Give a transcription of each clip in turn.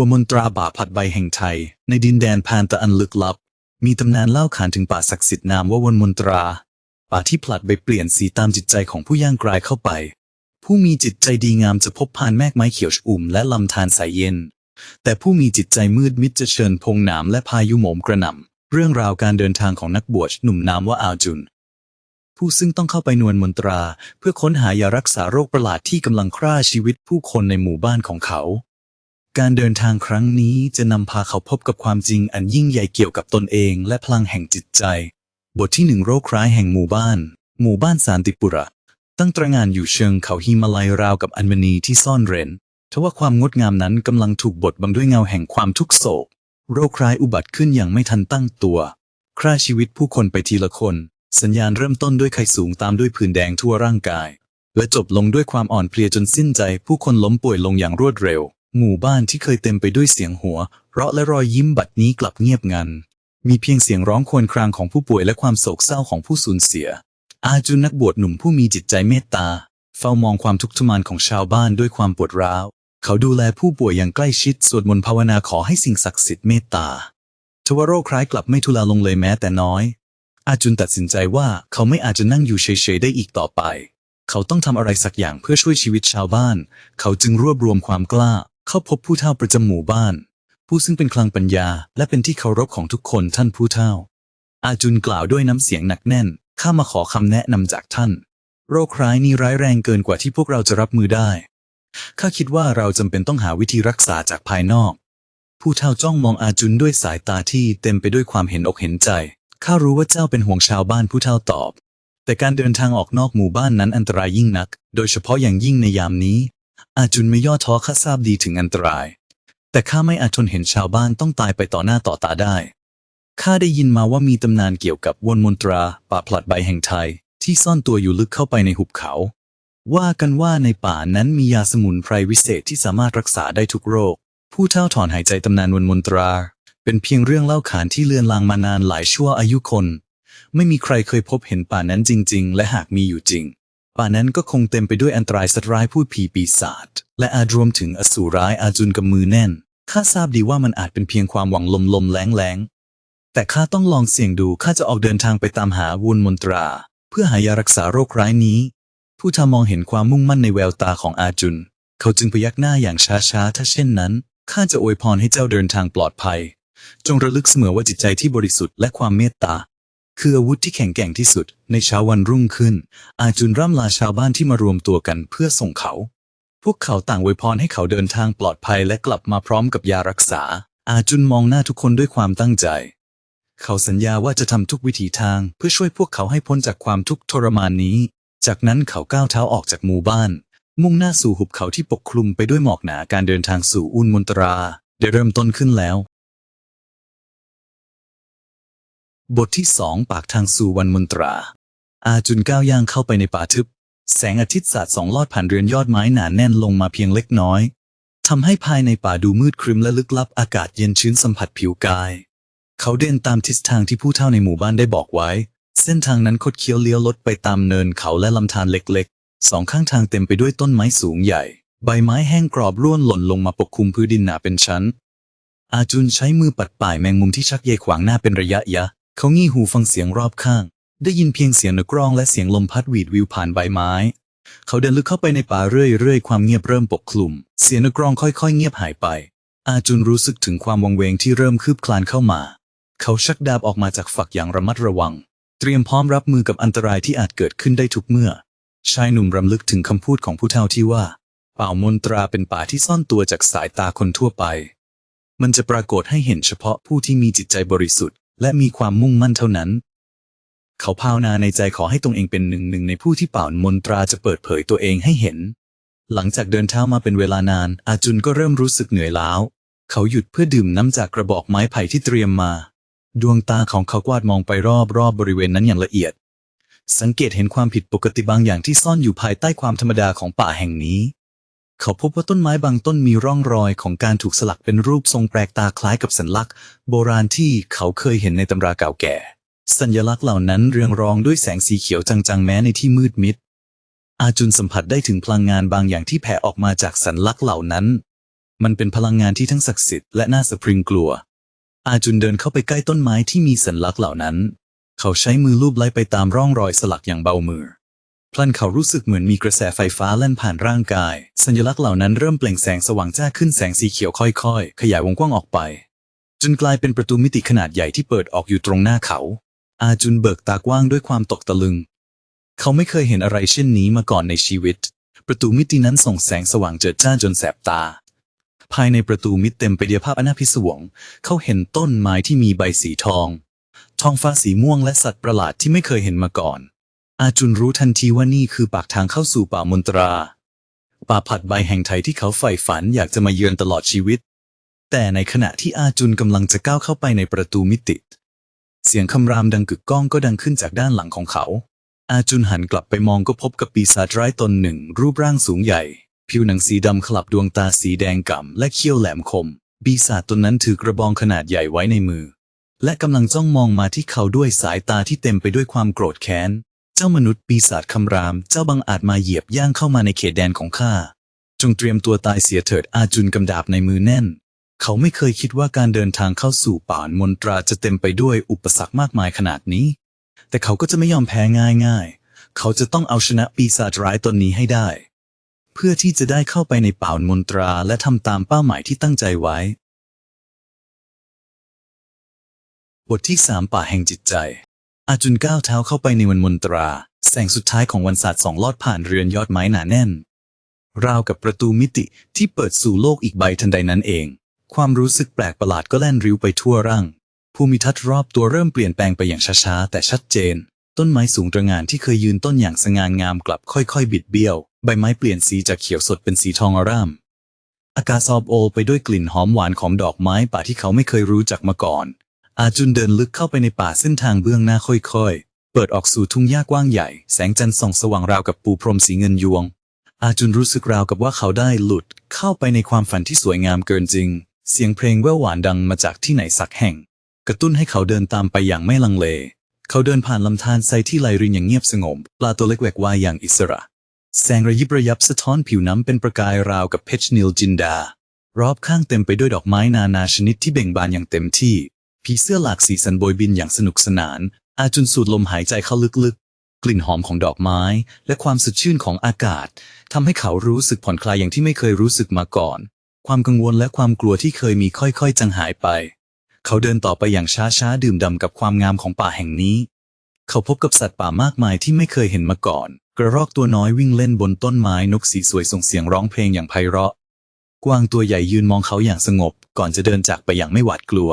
ว่ามนตราบาผลัดใบแห่งไทย ในดินแดนพานตะอันลึกลับ มีตำนานเล่าขานถึงป่าศักดิ์สิทธิ์นามว่าวนมนตรา ป่าที่ผลัดใบเปลี่ยนสีตามจิตใจของผู้ย่างกรายเข้าไป ผู้มีจิตใจดีงามจะพบพานแมกไม้เขียวชอุ่มและลำธารสายเย็น แต่ผู้มีจิตใจมืดมิดจะเชิญพงหนามและพายุโหมกระหน่ำเรื่องราวการเดินทางของนักบวชหนุ่มนามว่าอาจุนผู้ซึ่งต้องเข้าไปนวลมนตรา เพื่อค้นหายารักษาโรคประหลาดที่กำลังฆ่าชีวิตผู้คนในหมู่บ้านของเขา การเดินทางครั้งนี้จะนำพาเขาพบกับความจริงอันยิ่งใหญ่เกี่ยวกับตนเองและพลังแห่งจิตใจ บทที่หนึ่งโรคร้ายแห่งหมู่บ้าน หมู่บ้านสานติปุระ ตั้งตระงานอยู่เชิงเขาฮิมาลัยราวกับอัญมณีที่ซ่อนเร้นทว่าความงดงามนั้นกำลังถูกบดบังด้วยเงาแห่งความทุกโศก โรคร้ายอุบัติขึ้นอย่างไม่ทันตั้งตัวฆ่าชีวิตผู้คนไปทีละคน สัญญาณเริ่มต้นด้วยไข้สูงตามด้วยผื่นแดงทั่วร่างกาย และจบลงด้วยความอ่อนเพลียจนสิ้นใจผู้คนล้มป่วยลงอย่างรวดเร็ว หมู่บ้านที่เคยเต็มไปด้วยเสียงหัว เราะและรอยยิ้มบัดนี้กลับเงียบงัน มีเพียงเสียงร้องครวญครางของผู้ป่วยและความโศกเศร้าของผู้สูญเสีย อาจุนนักบวชหนุ่มผู้มีจิตใจเมตตา เฝ้ามองความทุกข์ทรมานของชาวบ้านด้วยความปวดร้าว เขาดูแลผู้ป่วยอย่างใกล้ชิด สวดมนต์ภาวนาขอให้สิ่งศักดิ์สิทธิ์เมตตาทว่าโรคคล้ายกลับไม่ทุเลาลงเลยแม้แต่น้อย อาจุนตัดสินใจว่าเขาไม่อาจจะนั่งอยู่เฉยๆได้อีกต่อไป เขาต้องทำอะไรสักอย่างเพื่อช่วยชีวิตชาวบ้าน เขาจึงรวบรวมความกล้า เข้าพบผู้เฒ่าประจำหมู่บ้าน ผู้ซึ่งเป็นคลังปัญญา และเป็นที่เคารพของทุกคนท่านผู้เฒ่า อาจุนกล่าวด้วยน้ำเสียงหนักแน่น ข้ามาขอคำแนะนำจากท่าน โรคร้ายนี้ร้ายแรงเกินกว่าที่พวกเราจะรับมือได้ ข้าคิดว่าเราจำเป็นต้องหาวิธีรักษาจากภายนอก ผู้เฒ่าจ้องมองอาจุนด้วยสายตาที่เต็มไปด้วยความเห็นอกเห็นใจ ข้ารู้ว่าเจ้าเป็นห่วงชาวบ้านผู้เฒ่าตอบแต่การเดินทางออกนอกหมู่บ้านนั้นอันตรายยิ่งนัก โดยเฉพาะอย่างยิ่งในยามนี้ อาจุนไม่ย่อท้อข้าทราบดีถึงอันตราย แต่ข้าไม่อาจทนเห็นชาวบ้านต้องตายไปต่อหน้าต่อตาได้ข้าได้ยินมาว่ามีตำนานเกี่ยวกับวนมนตราป่าผลัดใบแห่งไทย ที่ซ่อนตัวอยู่ลึกเข้าไปในหุบเขา ว่ากันว่าในป่านั้นมียาสมุนไพรวิเศษที่สามารถรักษาได้ทุกโรค ผู้เฒ่าถอนหายใจตำนานวนมนตรา เป็นเพียงเรื่องเล่าขานที่เลือนลางมานานหลายชั่วอายุคน ไม่มีใครเคยพบเห็นป่านั้นจริง ๆ และหากมีอยู่จริง ป่านั้นก็คงเต็มไปด้วยอันตรายสัตว์ร้ายพูดผีปีศาจและอาจรวมถึงอสูรร้ายอาจุนกับมือแน่นข้าทราบดีว่ามันอาจเป็นเพียงความหวังลมๆแล้งๆแต่ข้าต้องลองเสี่ยงดูข้าจะออกเดินทางไปตามหาวุนมนตรา เพื่อหายารักษาโรคร้ายนี้ผู้ทามองเห็นความมุ่งมั่นในแววตาของอาจุน เขาจึงพยักหน้าอย่างช้าๆ ถ้าเช่นนั้น ข้าจะอวยพรให้เจ้าเดินทางปลอดภัย จงระลึกเสมอว่าจิตใจที่บริสุทธิ์และความเมตตา คืออาวุธที่แข็งแกร่งที่สุด ในเช้าวันรุ่งขึ้น อาจุนร่ำลาชาวบ้านที่มารวมตัวกันเพื่อส่งเขา พวกเขาต่างอวยพรให้เขาเดินทางปลอดภัยและกลับมาพร้อมกับยารักษา อาจุนมองหน้าทุกคนด้วยความตั้งใจ เขาสัญญาว่าจะทำทุกวิถีทางเพื่อช่วยพวกเขาให้พ้นจากความทุกข์ทรมานนี้ จากนั้นเขาก้าวเท้าออกจากหมู่บ้าน มุ่งหน้าสู่หุบเขาที่ปกคลุมไปด้วยหมอกหนาการเดินทางสู่อุนมนตรา ได้เริ่มต้นขึ้นแล้ว บทที่สองปากทางสู่วันมนตรา อาจุนก้าวย่างเข้าไปในป่าทึบ แสงอาทิตย์สาดสองลอดผ่านเรือนยอดไม้หนาแน่นลงมาเพียงเล็กน้อยทำให้ภายในป่าดูมืดครึมและลึกลับอากาศเย็นชื้นสัมผัสผิวกาย เขาเดินตามทิศทางที่ผู้เฒ่าในหมู่บ้านได้บอกไว้ เส้นทางนั้นคดเคี้ยวเลี้ยวลดไปตามเนินเขาและลำธารเล็กๆ สองข้างทางเต็มไปด้วยต้นไม้สูงใหญ่ ใบไม้แห้งกรอบร่วนหล่นลงมาปกคลุมพื้นดินหนาเป็นชั้น อาจุนใช้มือปัดป่ายแมงมุมที่ชักเยขวางหน้าเป็นระยะยะ เขางี่หูฟังเสียงรอบข้าง ได้ยินเพียงเสียงนกร้องและเสียงลมพัดหวีดวิวผ่านใบไม้ เขาเดินลึกเข้าไปในป่าเรื่อยๆ ความเงียบเริ่มปกคลุม เสียงนกร้องค่อยๆ เงียบหายไป อาจุนรู้สึกถึงความวังเวงที่เริ่มคืบคลานเข้ามา เขาชักดาบออกมาจากฝักอย่างระมัดระวัง เตรียมพร้อมรับมือกับอันตรายที่อาจเกิดขึ้นได้ทุกเมื่อ ชายหนุ่มรำลึกถึงคำพูดของผู้เฒ่าที่ว่าป่ามนตราเป็นป่าที่ซ่อนตัวจากสายตาคนทั่วไป มันจะปรากฏให้เห็นเฉพาะผู้ที่มีจิตใจบริสุทธิ์ และมีความมุ่งมั่นเท่านั้น เขาภาวนาในใจขอให้ตนเองเป็นหนึ่งหนึ่งในผู้ที่เป่ามนตราจะเปิดเผยตัวเองให้เห็น หลังจากเดินเท้ามาเป็นเวลานาน อาจุนก็เริ่มรู้สึกเหนื่อยล้าเขาหยุดเพื่อดื่มน้ำจากกระบอกไม้ไผ่ที่เตรียมมา ดวงตาของเขากวาดมองไปรอบรอบบริเวณนั้นอย่างละเอียด สังเกตเห็นความผิดปกติบางอย่างที่ซ่อนอยู่ภายใต้ความธรรมดาของป่าแห่งนี้ เขาพบว่าต้นไม้บางต้นมีร่องรอยของการถูกสลักเป็นรูปทรงแปลกตาคล้ายกับสัญลักษณ์ โบราณที่เขาเคยเห็นในตำราเก่าแก่ สัญลักษณ์เหล่านั้นเรืองรองด้วยแสงสีเขียวจางๆแม้ในที่มืดมิด อาจุนสัมผัสได้ถึงพลังงานบางอย่างที่แผ่ออกมาจากสัญลักษณ์เหล่านั้น มันเป็นพลังงานที่ทั้งศักดิ์สิทธิ์และน่าสะพรึงกลัว อาจุนเดินเข้าไปใกล้ต้นไม้ที่มีสัญลักษณ์เหล่านั้น เขาใช้มือลูบไล่ไปตามร่องรอยสลักอย่างเบามือ พลันเขารู้สึกเหมือนมีกระแสไฟฟ้าแล่นผ่านร่างกาย สัญลักษณ์เหล่านั้นเริ่มเปล่งแสงสว่างจ้าขึ้นแสงสีเขียวค่อยๆ ขยายวงกว้างออกไป จนกลายเป็นประตูมิติขนาดใหญ่ที่เปิดออกอยู่ตรงหน้าเขา อาจุนเบิกตากว้างด้วยความตกตะลึง เขาไม่เคยเห็นอะไรเช่นนี้มาก่อนในชีวิต ประตูมิตินั้นส่องแสงสว่างเจิดจ้าจนแสบตา ภายในประตูมิติเต็มไปด้วยภาพอนาพิศวง เขาเห็นต้นไม้ที่มีใบสีทอง ทองฟ้าสีม่วงและสัตว์ประหลาดที่ไม่เคยเห็นมาก่อน อาจุนรู้ทันทีว่านี่คือปากทางเข้าสู่ป่ามนตรา ป่าผัดใบแห่งไทยที่เขาใฝ่ฝันอยากจะมาเยือนตลอดชีวิต แต่ในขณะที่อาจุนกำลังจะก้าวเข้าไปในประตูมิติ เสียงคำรามดังกึกก้องก็ดังขึ้นจากด้านหลังของเขา อาจุนหันกลับไปมองก็พบกับปีศาจร้ายตนหนึ่ง รูปร่างสูงใหญ่ ผิวหนังสีดำขลับดวงตาสีแดงก่ำและเขี้ยวแหลมคม ปีศาจตนนั้นถือกระบองขนาดใหญ่ไว้ในมือ และกำลังจ้องมองมาที่เขาด้วยสายตาที่เต็มไปด้วยความโกรธแค้น เจ้ามนุษย์ปีศาจคำราม เจ้าบังอาจมาเหยียบย่างเข้ามาในเขตแดนของข้า จงเตรียมตัวตายเสียเถิดอาจุนกำดาบในมือแน่น เขาไม่เคยคิดว่าการเดินทางเข้าสู่ป่านมนตราจะเต็มไปด้วยอุปสรรคมากมายขนาดนี้ แต่เขาก็จะไม่ยอมแพ้ง่ายๆ เขาจะต้องเอาชนะปีศาจร้ายตนนี้ให้ได้ เพื่อที่จะได้เข้าไปในป่านมนตราและทำตามเป้าหมายที่ตั้งใจไว้ บทที่สามป่าแห่งจิตใจ อาจุนก้าวเท้าเข้าไปในวันมนตรา แสงสุดท้ายของวันศาสตร์สองลอดผ่านเรือนยอดไม้หนาแน่น ราวกับประตูมิติที่เปิดสู่โลกอีกใบทันใดนั้นเอง ความรู้สึกแปลกประหลาดก็แล่นริ้วไปทั่วร่างภูมิทัศน์รอบตัวเริ่มเปลี่ยนแปลงไปอย่างช้าๆ แต่ชัดเจน ต้นไม้สูงตระหง่านที่เคยยืนต้นอย่างสง่างามกลับค่อยๆ บิดเบี้ยว ใบไม้เปลี่ยนสีจากเขียวสดเป็นสีทองอร่าม อากาศซอบโอ ไปด้วยกลิ่นหอมหวานของดอกไม้ป่าที่เขาไม่เคยรู้จักมาก่อน อาจุนเดินลึกเข้าไปในป่าเส้นทางเบื้องหน้าค่อยๆ เปิดออกสู่ทุ่งหญ้ากว้างใหญ่ แสงจันทร์ส่องสว่างราวกับปูพรมสีเงินยวง อาจุนรู้สึกราวกับว่าเขาได้หลุด เข้าไปในความฝันที่สวยงามเกินจริง เสียงเพลงแว่วหวานดังมาจากที่ไหนสักแห่ง กระตุ้นให้เขาเดินตามไปอย่างไม่ลังเล เขาเดินผ่านลำธารทรายที่ไหลรินอย่างเงียบสงบ ปลาตัวเล็กแหวกว่ายอย่างอิสระ แสงระยิบระยับสะท้อนผิวน้ำเป็นประกายราวกับเพชรนิลจินดา รอบข้างเต็มไปด้วยดอกไม้นานาชนิดที่เบ่งบานอย่างเต็มที่ ผีเสื้อหลากสีสันโบยบินอย่างสนุกสนาน อาจุนสูดลมหายใจเข้าลึกๆ กลิ่นหอมของดอกไม้ และความสดชื่นของอากาศทำให้เขารู้สึกผ่อนคลายอย่างที่ไม่เคยรู้สึกมาก่อน ความกังวลและความกลัวที่เคยมีค่อยๆ จางหายไป เขาเดินต่อไปอย่างช้าๆ ดื่มด่ำกับความงามของป่าแห่งนี้ เขาพบกับสัตว์ป่ามากมายที่ไม่เคยเห็นมาก่อน กระรอกตัวน้อยวิ่งเล่นบนต้นไม้นกสีสวยส่งเสียงร้องเพลงอย่างไพเราะ กวางตัวใหญ่ยืนมองเขาอย่างสงบ ก่อนจะเดินจากไปอย่างไม่หวาดกลัว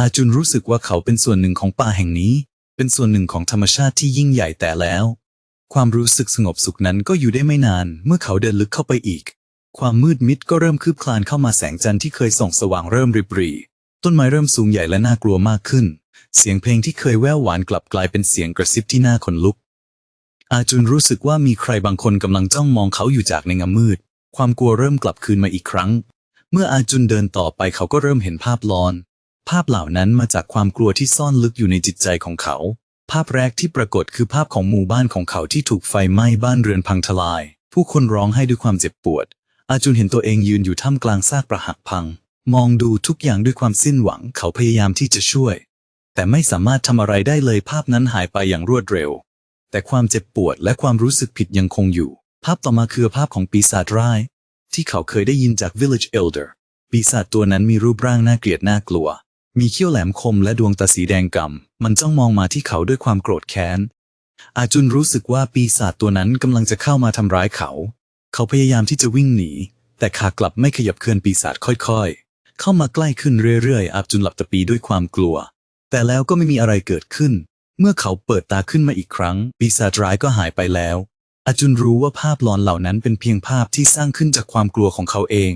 อาจุนรู้สึกว่าเขาเป็นส่วนหนึ่งของป่าแห่งนี้ เป็นส่วนหนึ่งของธรรมชาติที่ยิ่งใหญ่แต่แล้ว ความรู้สึกสงบสุขนั้นก็อยู่ได้ไม่นาน เมื่อเขาเดินลึกเข้าไปอีก ความมืดมิดก็เริ่มคืบคลานเข้ามาแสงจันทร์ที่เคยส่องสว่างเริ่มริบรีต้นไม้เริ่มสูงใหญ่และน่ากลัวมากขึ้น เสียงเพลงที่เคยแว่วหวานกลับกลายเป็นเสียงกระซิบที่น่าขนลุก อาจุนรู้สึกว่ามีใครบางคนกำลังจ้องมองเขาอยู่จากในเงามืด ความกลัวเริ่มกลับคืนมาอีกครั้ง เมื่ออาจุนเดินต่อไปเขาก็เริ่มเห็นภาพลอน ภาพเหล่านั้นมาจากความกลัวที่ซ่อนลึกอยู่ในจิตใจของเขา ภาพแรกที่ปรากฏคือภาพของหมู่บ้านของเขาที่ถูกไฟไหม้บ้านเรือนพังทลาย ผู้คนร้องไห้ด้วยความเจ็บปวด อาจุนเห็นตัวเองยืนอยู่ท่ามกลางซากปรักหักพัง มองดูทุกอย่างด้วยความสิ้นหวัง เขาพยายามที่จะช่วย แต่ไม่สามารถทำอะไรได้เลยภาพนั้นหายไปอย่างรวดเร็ว แต่ความเจ็บปวดและความรู้สึกผิดยังคงอยู่ ภาพต่อมาคือภาพของปีศาจร้าย ที่เขาเคยได้ยินจาก Village Elder ปีศาจตัวนั้นมีรูปร่างน่าเกลียดน่ากลัว มีเขี้ยวแหลมคมและดวงตาสีแดงกำมันจ้องมองมาที่เขาด้วยความโกรธแค้น อาจุนรู้สึกว่าปีศาจตัวนั้นกำลังจะเข้ามาทำร้ายเขา เขาพยายามที่จะวิ่งหนี แต่ขากลับไม่ขยับเคลื่อนปีศาจค่อยๆ เข้ามาใกล้ขึ้นเรื่อยๆ อาจุนหลับตาปีด้วยความกลัว แต่แล้วก็ไม่มีอะไรเกิดขึ้น เมื่อเขาเปิดตาขึ้นมาอีกครั้ง ปีศาจร้ายก็หายไปแล้ว อาจุนรู้ว่าภาพหลอนเหล่านั้นเป็นเพียงภาพที่สร้างขึ้นจากความกลัวของเขาเอง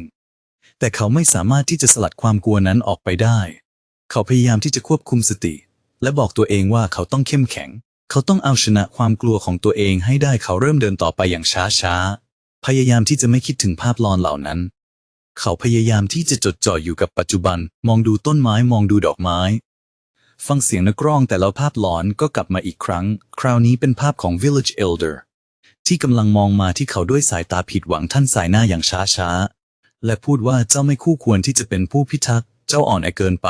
แต่เขาไม่สามารถที่จะสลัดความกลัวนั้นออกไปได้ เขาพยายามที่จะควบคุมสติ และบอกตัวเองว่าเขาต้องเข้มแข็ง เขาต้องเอาชนะความกลัวของตัวเองให้ได้เขาเริ่มเดินต่อไปอย่างช้าๆพยายามที่จะไม่คิดถึงภาพหลอนเหล่านั้น เขาพยายามที่จะจดจ่ออยู่กับปัจจุบัน มองดูต้นไม้มองดูดอกไม้ ฟังเสียงนักร้องแต่แล้วภาพหลอนก็กลับมาอีกครั้ง คราวนี้เป็นภาพของ Village Elder ที่กำลังมองมาที่เขาด้วยสายตาผิดหวังท่านสายหน้าอย่างช้าช้าและพูดว่าเจ้าไม่คู่ควรที่จะเป็นผู้พิทักษ์ เจ้าอ่อนแอเกินไป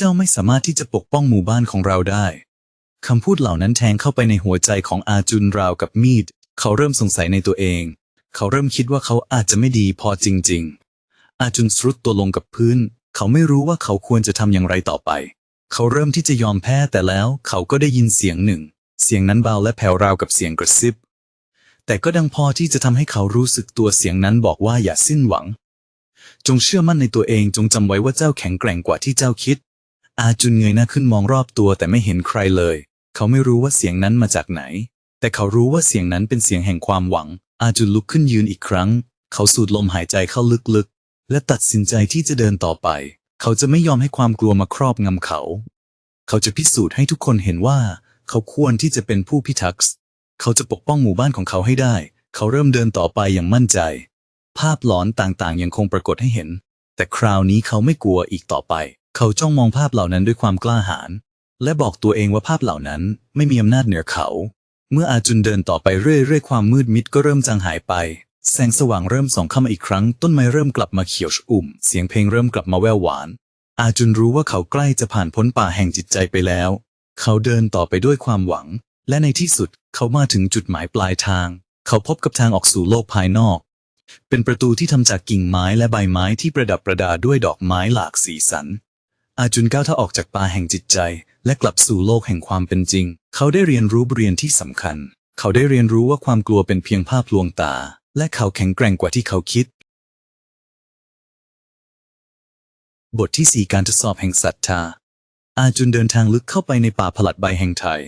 เจ้าไม่สามารถที่จะปกป้องหมู่บ้านของเราได้คำพูดเหล่านั้นแทงเข้าไปในหัวใจของอาจุนราวกับมีด เขาเริ่มสงสัยในตัวเอง เขาเริ่มคิดว่าเขาอาจจะไม่ดีพอจริง ๆ อาจุนทรุดตัวลงกับพื้น เขาไม่รู้ว่าเขาควรจะทำอย่างไรต่อไป เขาเริ่มที่จะยอมแพ้แต่แล้วเขาก็ได้ยินเสียงหนึ่ง เสียงนั้นเบาและแผ่วราวกับเสียงกระซิบ แต่ก็ดังพอที่จะทำให้เขารู้สึกตัวเสียงนั้นบอกว่าอย่าสิ้นหวัง จงเชื่อมั่นในตัวเองจงจำไว้ว่าเจ้าแข็งแกร่งกว่าที่เจ้าคิด อาจุนเงยหน้าขึ้นมองรอบตัวแต่ไม่เห็นใครเลย เขาไม่รู้ว่าเสียงนั้นมาจากไหน แต่เขารู้ว่าเสียงนั้นเป็นเสียงแห่งความหวัง อาจุนลุกขึ้นยืนอีกครั้ง เขาสูดลมหายใจเข้าลึกๆ และตัดสินใจที่จะเดินต่อไป เขาจะไม่ยอมให้ความกลัวมาครอบงำเขา เขาจะพิสูจน์ให้ทุกคนเห็นว่า เขาควรที่จะเป็นผู้พิทักษ์ เขาจะปกป้องหมู่บ้านของเขาให้ได้ เขาเริ่มเดินต่อไปอย่างมั่นใจ ภาพหลอนต่างๆ ยังคงปรากฏให้เห็น แต่คราวนี้เขาไม่กลัวอีกต่อไป เขาจ้องมองภาพเหล่านั้นด้วยความกล้าหาญและบอกตัวเองว่าภาพเหล่านั้นไม่มีอำนาจเหนือเขา เมื่ออาจุนเดินต่อไปเรื่อยๆ ความมืดมิดก็เริ่มจางหายไป แสงสว่างเริ่มส่องเข้ามาอีกครั้ง ต้นไม้เริ่มกลับมาเขียวชอุ่ม เสียงเพลงเริ่มกลับมาแว่วหวาน อาจุนรู้ว่าเขาใกล้จะผ่านพ้นป่าแห่งจิตใจไปแล้ว เขาเดินต่อไปด้วยความหวัง และในที่สุดเขามาถึงจุดหมายปลายทาง เขาพบกับทางออกสู่โลกภายนอก เป็นประตูที่ทำจากกิ่งไม้และใบไม้ที่ประดับประดาด้วยดอกไม้หลากสีสัน อาจุนก้าวเท้าออกจากป่าแห่งจิตใจ และกลับสู่โลกแห่งความเป็นจริง เขาได้เรียนรู้บทเรียนที่สำคัญ เขาได้เรียนรู้ว่าความกลัวเป็นเพียงภาพลวงตา และเขาแข็งแกร่งกว่าที่เขาคิด บทที่สี่การทดสอบแห่งศรัทธา อาจุนเดินทางลึกเข้าไปในป่าผลัดใบแห่งไทย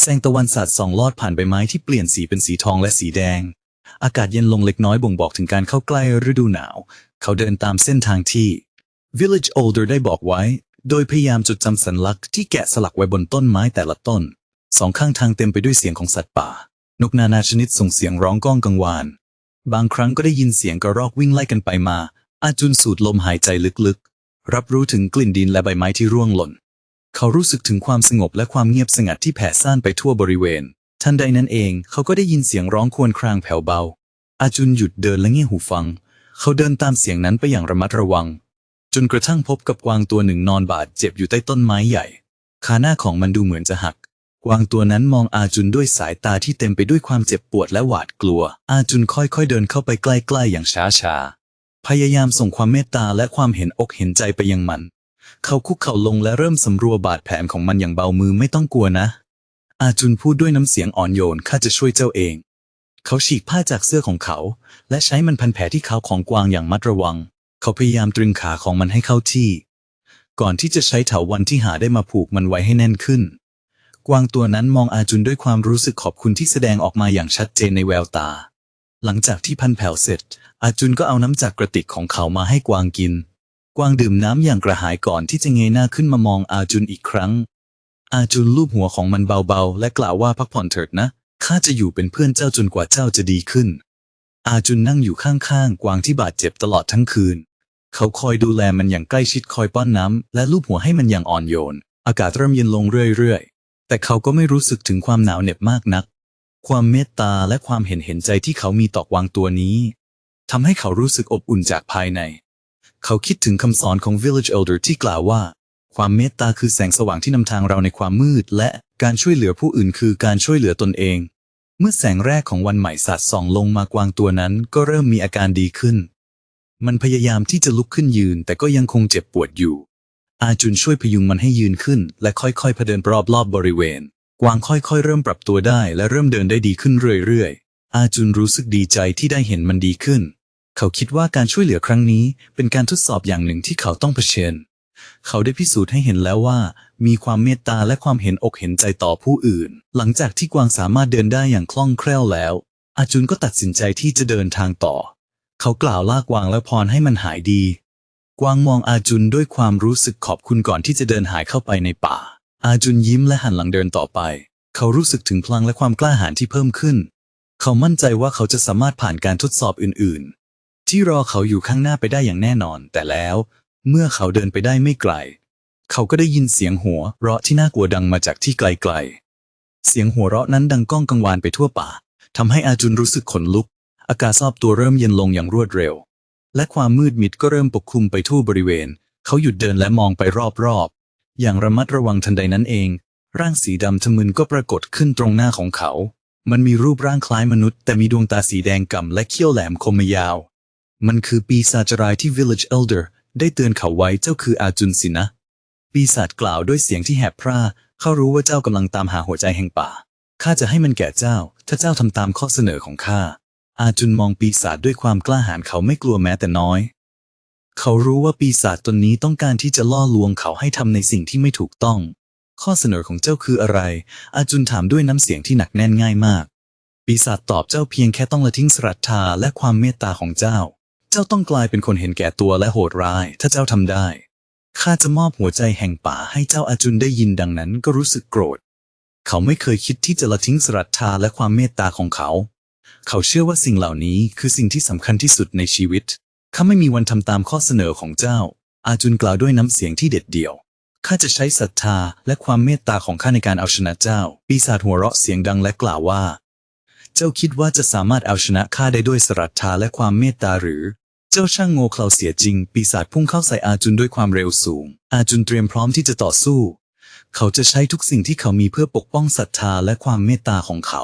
แสงตะวันสาดส่องลอดผ่านใบไม้ที่เปลี่ยนสีเป็นสีทองและสีแดง อากาศเย็นลงเล็กน้อยบ่งบอกถึงการเข้าใกล้ฤดูหนาว เขาเดินตามเส้นทางที่ Village Older ได้บอกไว้ โดยพยายามจดจำสัญลักษณ์ที่แกะสลักไว้บนต้นไม้แต่ละต้น สองข้างทางเต็มไปด้วยเสียงของสัตว์ป่า นกนานาชนิดส่งเสียงร้องก้องกังวาน บางครั้งก็ได้ยินเสียงกระรอกวิ่งไล่กันไปมา อาจุนสูดลมหายใจลึกๆ รับรู้ถึงกลิ่นดินและใบไม้ที่ร่วงหล่น เขารู้สึกถึงความสงบและความเงียบสงัดที่แผ่ซ่านไปทั่วบริเวณ ทันใดนั้นเองเขาก็ได้ยินเสียงร้องครวญครางแผ่วเบา อาจุนหยุดเดินและเงี่ยหูฟัง เขาเดินตามเสียงนั้นไปอย่างระมัดระวัง จนกระทั่งพบกับกวางตัวหนึ่งนอนบาดเจ็บอยู่ใต้ต้นไม้ใหญ่ ขาหน้าของมันดูเหมือนจะหัก กวางตัวนั้นมองอาจุนด้วยสายตาที่เต็มไปด้วยความเจ็บปวดและหวาดกลัว อาจุนค่อยๆเดินเข้าไปใกล้ๆอย่างช้าๆ พยายามส่งความเมตตาและความเห็นอกเห็นใจไปยังมัน เขาคุกเข่าลงและเริ่มสำรวบาดแผลของมันอย่างเบามือไม่ต้องกลัวนะ อาจุนพูดด้วยน้ำเสียงอ่อนโยนข้าจะช่วยเจ้าเอง เขาฉีกผ้าจากเสื้อของเขา และใช้มันพันแผลที่เขาของกวางอย่างมัดระวัง เขาพยายามตรึงขาของมันให้เข้าที่ ก่อนที่จะใช้เถาวันที่หาได้มาผูกมันไว้ให้แน่นขึ้น กวางตัวนั้นมองอาจุนด้วยความรู้สึกขอบคุณที่แสดงออกมาอย่างชัดเจนในแววตา หลังจากที่พันแผลเสร็จ อาจุนก็เอาน้ำจากกระติกของเขามาให้กวางกิน กวางดื่มน้ำอย่างกระหายก่อนที่จะเงยหน้าขึ้นมามองอาจุนอีกครั้ง อาจุนลูบหัวของมันเบาๆ และกล่าวว่าพักผ่อนเถิดนะข้าจะอยู่เป็นเพื่อนเจ้าจนกว่าเจ้าจะดีขึ้นอาจุนนั่งอยู่ข้างๆ กวางที่บาดเจ็บตลอดทั้งคืน เขาคอยดูแลมันอย่างใกล้ชิดคอยป้อนน้ำ และลูบหัวให้มันอย่างอ่อนโยน อากาศเริ่มเย็นลงเรื่อยๆ แต่เขาก็ไม่รู้สึกถึงความหนาวเหน็บมากนัก ความเมตตาและความเห็นเห็นใจที่เขามีต่อกวางตัวนี้ทำให้เขารู้สึกอบอุ่นจากภายใน เขาคิดถึงคำสอนของ Village Elder ที่กล่าวว่า ความเมตตาคือแสงสว่างที่นำทางเราในความมืด และการช่วยเหลือผู้อื่นคือการช่วยเหลือตนเอง เมื่อแสงแรกของวันใหม่สาดส่องลงมากวางตัวนั้นก็เริ่มมีอาการดีขึ้น มันพยายามที่จะลุกขึ้นยืน แต่ก็ยังคงเจ็บปวดอยู่ อาจุนช่วยพยุงมันให้ยืนขึ้น และค่อยๆพเดินรอบรอบบริเวณ กวางค่อยๆ เริ่มปรับตัวได้และเริ่มเดินได้ดีขึ้นเรื่อยๆ อาจุนรู้สึกดีใจที่ได้เห็นมันดีขึ้น เขาคิดว่าการช่วยเหลือครั้งนี้ เป็นการทดสอบอย่างหนึ่งที่เขาต้องเผชิญ เขาได้พิสูจน์ให้เห็นแล้วว่า มีความเมตตาและความเห็นอกเห็นใจต่อผู้อื่น หลังจากที่กวางสามารถเดินได้อย่างคล่องแคล่วแล้ว อาจุนก็ตัดสินใจที่จะเดินทางต่อ เขากล่าวลากวางและพรให้มันหายดี กวางมองอาจุนด้วยความรู้สึกขอบคุณก่อนที่จะเดินหายเข้าไปในป่า อาจุนยิ้มและหันหลังเดินต่อไป เขารู้สึกถึงพลังและความกล้าหาญที่เพิ่มขึ้น เขามั่นใจว่าเขาจะสามารถผ่านการทดสอบอื่น ๆ ที่รอเขาอยู่ข้างหน้าไปได้อย่างแน่นอน แต่แล้ว เมื่อเขาเดินไปได้ไม่ไกล เขาก็ได้ยินเสียงหัวเราะที่น่ากลัวดังมาจากที่ไกล ๆ เสียงหัวเราะนั้นดังก้องกังวานไปทั่วป่าทำให้อาจุนรู้สึกขนลุก อากาศซอบตัวเริ่มเย็นลงอย่างรวดเร็ว และความมืดมิดก็เริ่มปกคลุมไปทั่วบริเวณ เขาหยุดเดินและมองไปรอบๆ อย่างระมัดระวังทันใดนั้นเอง ร่างสีดำทะมึนก็ปรากฏขึ้นตรงหน้าของเขา มันมีรูปร่างคล้ายมนุษย์ แต่มีดวงตาสีแดงก่ำและเขี้ยวแหลมคมยาว มันคือปีศาจร้ายที่ Village Elder ได้เตือนเขาไว้เจ้าคืออาจุนสินะ ปีศาจกล่าวด้วยเสียงที่แหบพร่า เขารู้ว่าเจ้ากำลังตามหาหัวใจแห่งป่า ข้าจะให้มันแก่เจ้า ถ้าเจ้าทำตามข้อเสนอของข้า อาจุนมองปีศาจด้วยความกล้าหาญเขาไม่กลัวแม้แต่น้อย เขารู้ว่าปีศาจตนนี้ต้องการที่จะล่อลวงเขาให้ทำในสิ่งที่ไม่ถูกต้อง ข้อเสนอของเจ้าคืออะไร อาจุนถามด้วยน้ำเสียงที่หนักแน่นง่ายมาก ปีศาจตอบเจ้าเพียงแค่ต้องละทิ้งศรัทธาและความเมตตาของเจ้า เจ้าต้องกลายเป็นคนเห็นแก่ตัวและโหดร้าย ถ้าเจ้าทำได้ข้าจะมอบหัวใจแห่งป่าให้เจ้าอาจุนได้ยินดังนั้นก็รู้สึกโกรธ เขาไม่เคยคิดที่จะละทิ้งศรัทธาและความเมตตาของเขา เขาเชื่อว่าสิ่งเหล่านี้คือสิ่งที่สำคัญที่สุดในชีวิต ข้าไม่มีวันทำตามข้อเสนอของเจ้า อาจุนกล่าวด้วยน้ำเสียงที่เด็ดเดี่ยว ข้าจะใช้ศรัทธาและความเมตตาของข้าในการเอาชนะเจ้า ปีศาจหัวเราะเสียงดังและกล่าวว่า เจ้าคิดว่าจะสามารถเอาชนะข้าได้ด้วยศรัทธาและความเมตตาหรือ เจ้าช่างโง่เขลาเสียจริง ปีศาจพุ่งเข้าใส่อาจุนด้วยความเร็วสูง อาจุนเตรียมพร้อมที่จะต่อสู้ เขาจะใช้ทุกสิ่งที่เขามีเพื่อปกป้องศรัทธาและความเมตตาของเขา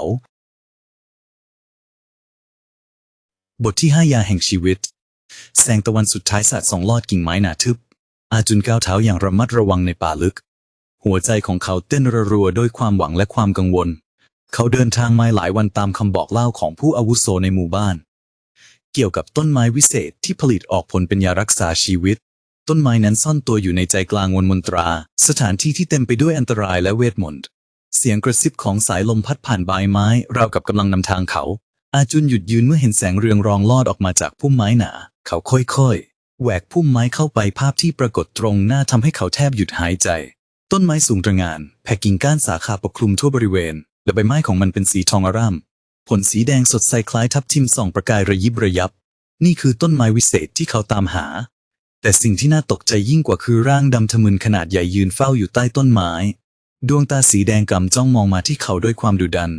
บทที่ห้ายาแห่งชีวิต แสงตะวันสุดท้ายสาดส่องลอดกิ่งไม้หนาทึบ อาจุนก้าวเท้าอย่างระมัดระวังในป่าลึก หัวใจของเขาเต้นระรัวด้วยความหวังและความกังวล เขาเดินทางมาหลายวันตามคำบอกเล่าของผู้อาวุโสในหมู่บ้าน เกี่ยวกับต้นไม้วิเศษที่ผลิตออกผลเป็นยารักษาชีวิต ต้นไม้นั้นซ่อนตัวอยู่ในใจกลางวนมนตรา สถานที่ที่เต็มไปด้วยอันตรายและเวทมนต์เสียงกระซิบของสายลมพัดผ่านใบไม้ ราวกับกำลังนำทางเขา อาจุนหยุดยืนเมื่อเห็นแสงเรืองรองลอดออกมาจากพุ่มไม้หนา เขาค่อยๆ แหวกพุ่มไม้เข้าไปภาพที่ปรากฏตรงหน้าทำให้เขาแทบหยุดหายใจ ต้นไม้สูงตระหง่านแผ่กิ่งก้านสาขาปกคลุมทั่วบริเวณ และใบไม้ของมันเป็นสีทองอร่ามผลสีแดงสดใสคล้ายทับทิมส่องประกายระยิบระยับ นี่คือต้นไม้วิเศษที่เขาตามหา แต่สิ่งที่น่าตกใจยิ่งกว่าคือร่างดำทะมึนขนาดใหญ่ยืนเฝ้าอยู่ใต้ต้นไม้ ดวงตาสีแดงกำจ้องมองมาที่เขาด้วยความดุดัน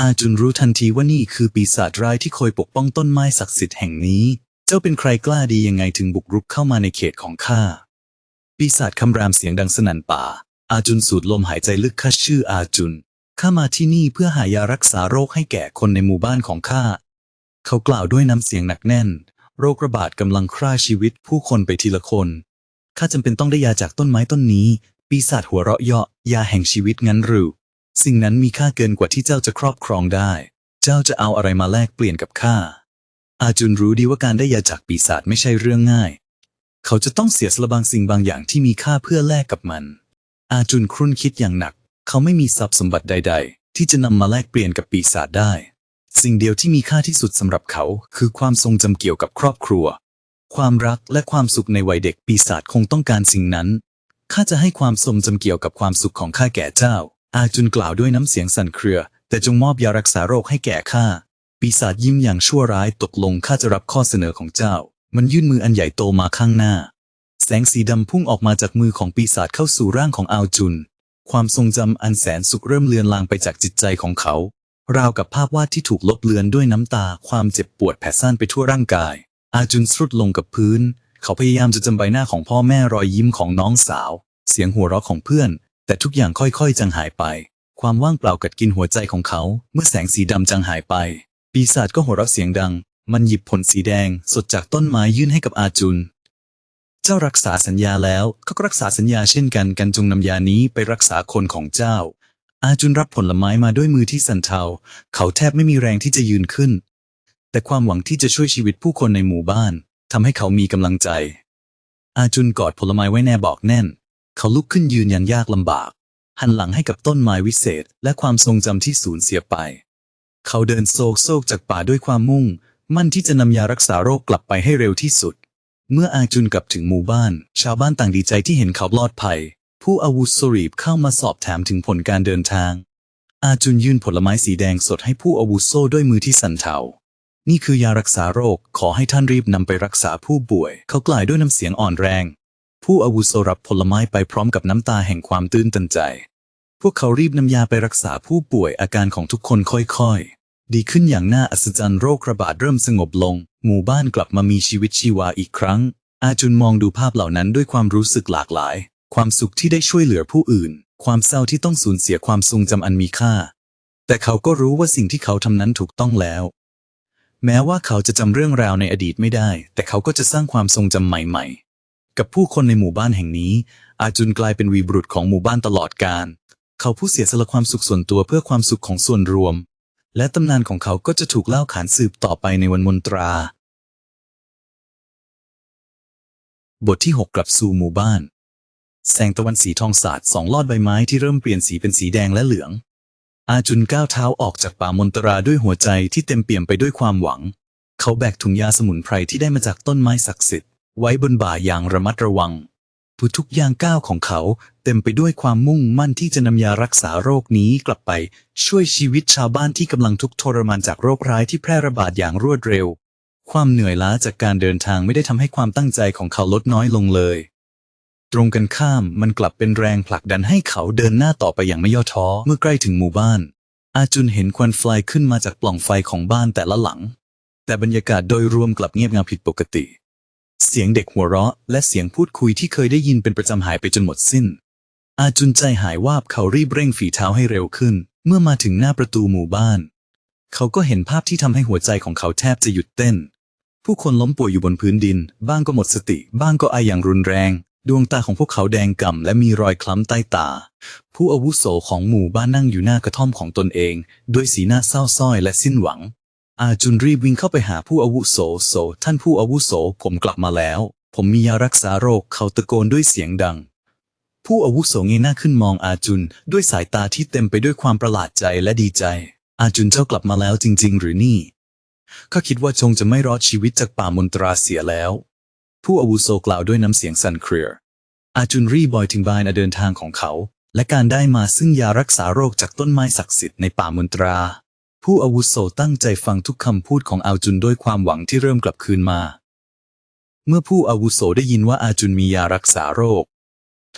อาจุนรู้ทันทีว่านี่คือปีศาจร้ายที่คอยปกป้องต้นไม้ศักดิ์สิทธิ์แห่งนี้ เจ้าเป็นใครกล้าดียังไงถึงบุกรุกเข้ามาในเขตของข้า ปีศาจคำรามเสียงดังสนั่นป่า อาจุนสูดลมหายใจลึกข้าชื่ออาจุน ข้ามาที่นี่เพื่อหายารักษาโรคให้แก่คนในหมู่บ้านของข้า เขากล่าวด้วยน้ำเสียงหนักแน่น โรคระบาดกำลังฆ่าชีวิตผู้คนไปทีละคน ข้าจำเป็นต้องได้ยาจากต้นไม้ต้นนี้ ปีศาจหัวเราะเยาะยาแห่งชีวิตงั้นหรือ สิ่งนั้นมีค่าเกินกว่าที่เจ้าจะครอบครองได้ เจ้าจะเอาอะไรมาแลกเปลี่ยนกับข้า อาจุนรู้ดีว่าการได้ยาจากปีศาจไม่ใช่เรื่องง่าย เขาจะต้องเสียสละบางสิ่งบางอย่างที่มีค่าเพื่อแลกกับมัน อาจุนครุ่นคิดอย่างหนัก เขาไม่มีทรัพย์สมบัติใด ๆ ที่จะนำมาแลกเปลี่ยนกับปีศาจได้ สิ่งเดียวที่มีค่าที่สุดสำหรับเขา คือความทรงจำเกี่ยวกับครอบครัว ความรักและความสุขในวัยเด็กปีศาจคงต้องการสิ่งนั้นข้าจะให้ความทรงจำเกี่ยวกับความสุขของข้าแก่เจ้า อาจุนกล่าวด้วยน้ำเสียงสั่นเครือ แต่จงมอบยารักษาโรคให้แก่ข้า ปีศาจยิ้มอย่างชั่วร้ายตกลงข้าจะรับข้อเสนอของเจ้า มันยื่นมืออันใหญ่โตมาข้างหน้า แสงสีดำพุ่งออกมาจากมือของปีศาจเข้าสู่ร่างของอาจุน ความทรงจำอันแสนสุขเริ่มเลือนลางไปจากจิตใจของเขา ราวกับภาพวาดที่ถูกลบเลือนด้วยน้ำตา ความเจ็บปวดแผ่ซ่านไปทั่วร่างกาย อาจุนสรุดลงกับพื้น เขาพยายามจะจำใบหน้าของพ่อแม่รอยยิ้มของน้องสาว เสียงหัวเราะของเพื่อน แต่ทุกอย่างค่อยๆจางหายไป ความว่างเปล่ากัดกินหัวใจของเขา เมื่อแสงสีดำจางหายไป ปีศาจก็หัวเราะเสียงดัง มันหยิบผลสีแดงสดจากต้นไม้ยื่นให้กับอาจุน เจ้ารักษาสัญญาแล้วเขาก็รักษาสัญญาเช่นกันกันจงนำยานี้ไปรักษาคนของเจ้า อาจุนรับผลไม้มาด้วยมือที่สั่นเทา เขาแทบไม่มีแรงที่จะยืนขึ้น แต่ความหวังที่จะช่วยชีวิตผู้คนในหมู่บ้านทำให้เขามีกำลังใจ อาจุนกอดผลไม้ไว้แน่บอกแน่น เขาลุกขึ้นยืนยันยากลำบาก หันหลังให้กับต้นไม้วิเศษ และความทรงจำที่สูญเสียไป เขาเดินโซกโซกจากป่าด้วยความมุ่ง มั่นที่จะนำยารักษาโรคกลับไปให้เร็วที่สุด เมื่ออาจุนกลับถึงหมู่บ้าน ชาวบ้านต่างดีใจที่เห็นเขาปลอดภัย ผู้อาวุโสรีบเข้ามาสอบถามถึงผลการเดินทาง อาจุนยื่นผลไม้สีแดงสดให้ผู้อาวุโสด้วยมือที่สั่นเทานี่คือยารักษาโรค ขอให้ท่านรีบนำไปรักษาผู้ป่วย เขากล่าวด้วยน้ำเสียงอ่อนแรง ผู้อาวุโสรับผลไม้ไปพร้อมกับน้ำตาแห่งความตื้นตันใจ พวกเขารีบนำยาไปรักษาผู้ป่วยอาการของทุกคนค่อยๆ ดีขึ้นอย่างน่าอัศจรรย์โรคระบาดเริ่มสงบลง หมู่บ้านกลับมามีชีวิตชีวาอีกครั้ง อาจุนมองดูภาพเหล่านั้นด้วยความรู้สึกหลากหลาย ความสุขที่ได้ช่วยเหลือผู้อื่น ความเศร้าที่ต้องสูญเสียความทรงจำอันมีค่า แต่เขาก็รู้ว่าสิ่งที่เขาทำนั้นถูกต้องแล้ว แม้ว่าเขาจะจำเรื่องราวในอดีตไม่ได้ แต่เขาก็จะสร้างความทรงจำใหม่ๆ กับผู้คนในหมู่บ้านแห่งนี้ อาจุนกลายเป็นวีบรุษของหมู่บ้านตลอดกาลเขาผู้เสียสละความสุขส่วนตัวเพื่อความสุขของส่วนรวม และตำนานของเขาก็จะถูกเล่าขานสืบต่อไปในวันมนตรา บทที่ 6 กลับสู่หมู่บ้าน แสงตะวันสีทองสาดสองลอดใบไม้ที่เริ่มเปลี่ยนสีเป็นสีแดงและเหลือง อาจุนก้าวเท้าออกจากป่ามนตราด้วยหัวใจที่เต็มเปี่ยมไปด้วยความหวัง เขาแบกถุงยาสมุนไพรที่ได้มาจากต้นไม้ศักดิ์สิทธิ์ ไว้บนบ่าอย่างระมัดระวังผู้ทุกย่างก้าวของเขาเต็มไปด้วยความมุ่งมั่นที่จะนำยารักษาโรคนี้กลับไป ช่วยชีวิตชาวบ้านที่กำลังทุกทรมานจากโรคร้ายที่แพร่ระบาดอย่างรวดเร็ว ความเหนื่อยล้าจากการเดินทางไม่ได้ทำให้ความตั้งใจของเขาลดน้อยลงเลย ตรงกันข้ามมันกลับเป็นแรงผลักดันให้เขาเดินหน้าต่อไปอย่างไม่ย่อท้อเมื่อใกล้ถึงหมู่บ้าน อาจุนเห็นควันไฟขึ้นมาจากปล่องไฟของบ้านแต่ละหลัง แต่บรรยากาศโดยรวมกลับเงียบงันผิดปกติ เสียงเด็กหัวเราะ และเสียงพูดคุยที่เคยได้ยินเป็นประจำหายไปจนหมดสิ้น อาจุนใจหายวาบเขารีบเร่งฝีเท้าให้เร็วขึ้น เมื่อมาถึงหน้าประตูหมู่บ้าน เขาก็เห็นภาพที่ทำให้หัวใจของเขาแทบจะหยุดเต้น ผู้คนล้มป่วยอยู่บนพื้นดิน บ้างก็หมดสติ บ้างก็ไออย่างรุนแรง ดวงตาของพวกเขาแดงก่ำและมีรอยคล้ำใต้ตา ผู้อาวุโสของหมู่บ้านนั่งอยู่หน้ากระท่อมของตนเอง ด้วยสีหน้าเศร้าส้อยและสิ้นหวัง อาจุนรีบวิ่งเข้าไปหาผู้อาวุโสโส ท่านผู้อาวุโส ผมกลับมาแล้ว ผมมียารักษาโรค เขาตะโกนด้วยเสียงดัง ผู้อาวุโสเงยหน้าขึ้นมองอาจุนด้วยสายตาที่เต็มไปด้วยความประหลาดใจและดีใจ อาจุนเจ้ากลับมาแล้วจริง ๆ หรือนี่ข้าคิดว่าจงจะไม่รอดชีวิตจากป่ามนตราเสียแล้ว ผู้อาวุโสกล่าวด้วยน้ำเสียงสั่นเครือ อาจุนรีบอยถึงบายนเดินทางของเขา และการได้มาซึ่งยารักษาโรคจากต้นไม้ศักดิ์สิทธิ์ในป่ามนตรา ผู้อาวุโสตั้งใจฟังทุกคำพูดของอาจุนด้วยความหวังที่เริ่มกลับคืนมา เมื่อผู้อาวุโสได้ยินว่าอาจุนมียารักษาโรค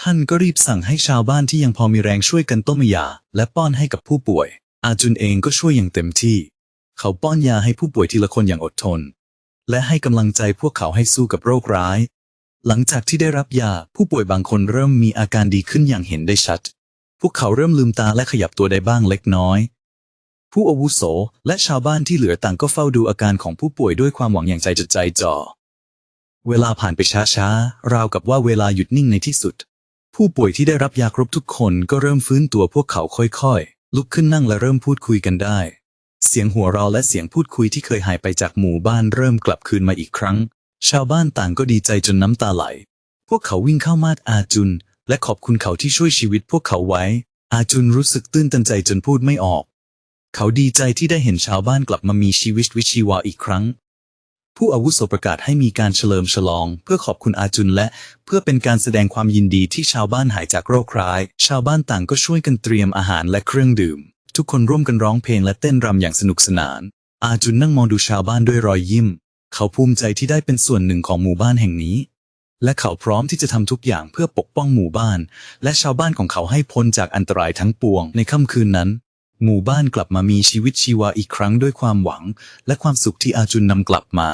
ท่านก็รีบสั่งให้ชาวบ้านที่ยังพอมีแรงช่วยกันต้มยา และป้อนให้กับผู้ป่วย อาจุนเองก็ช่วยอย่างเต็มที่ เขาป้อนยาให้ผู้ป่วยทีละคนอย่างอดทน และให้กำลังใจพวกเขาให้สู้กับโรคร้าย หลังจากที่ได้รับยาผู้ป่วยบางคนเริ่มมีอาการดีขึ้นอย่างเห็นได้ชัด พวกเขาเริ่มลืมตาและขยับตัวได้บ้างเล็กน้อย ผู้อาวุโส และชาวบ้านที่เหลือต่างก็เฝ้าดูอาการของผู้ป่วยด้วยความหวังอย่างใจจดใจจ่อ เวลาผ่านไปช้าๆ ราวกับว่าเวลาหยุดนิ่งในที่สุด ผู้ป่วยที่ได้รับยาครบทุกคนก็เริ่มฟื้นตัวพวกเขาค่อยๆ ลุกขึ้นนั่งและเริ่มพูดคุยกันได้ เสียงหัวเราะและเสียงพูดคุยที่เคยหายไปจากหมู่บ้านเริ่มกลับคืนมาอีกครั้ง ชาวบ้านต่างก็ดีใจจนน้ำตาไหล พวกเขาวิ่งเข้ามาดอาจุน และขอบคุณเขาที่ช่วยชีวิตพวกเขาไว้ อาจุนรู้สึกตื้นตันใจจนพูดไม่ออก เขาดีใจที่ได้เห็นชาวบ้านกลับมามีชีวิตวิชีวาอีกครั้ง ผู้อาวุโสประกาศให้มีการเฉลิมฉลอง เพื่อขอบคุณอาจุนและเพื่อเป็นการแสดงความยินดีที่ชาวบ้านหายจากโรคร้าย ชาวบ้านต่างก็ช่วยกันเตรียมอาหารและเครื่องดื่ม ทุกคนร่วมกันร้องเพลงและเต้นรำอย่างสนุกสนาน อาจุนนั่งมองดูชาวบ้านด้วยรอยยิ้ม เขาภูมิใจที่ได้เป็นส่วนหนึ่งของหมู่บ้านแห่งนี้และเขาพร้อมที่จะทำทุกอย่างเพื่อปกป้องหมู่บ้าน และชาวบ้านของเขาให้พ้นจากอันตรายทั้งปวงในค่ำคืนนั้น หมู่บ้านกลับมามีชีวิตชีวาอีกครั้งด้วยความหวัง และความสุขที่อาจุนนำกลับมา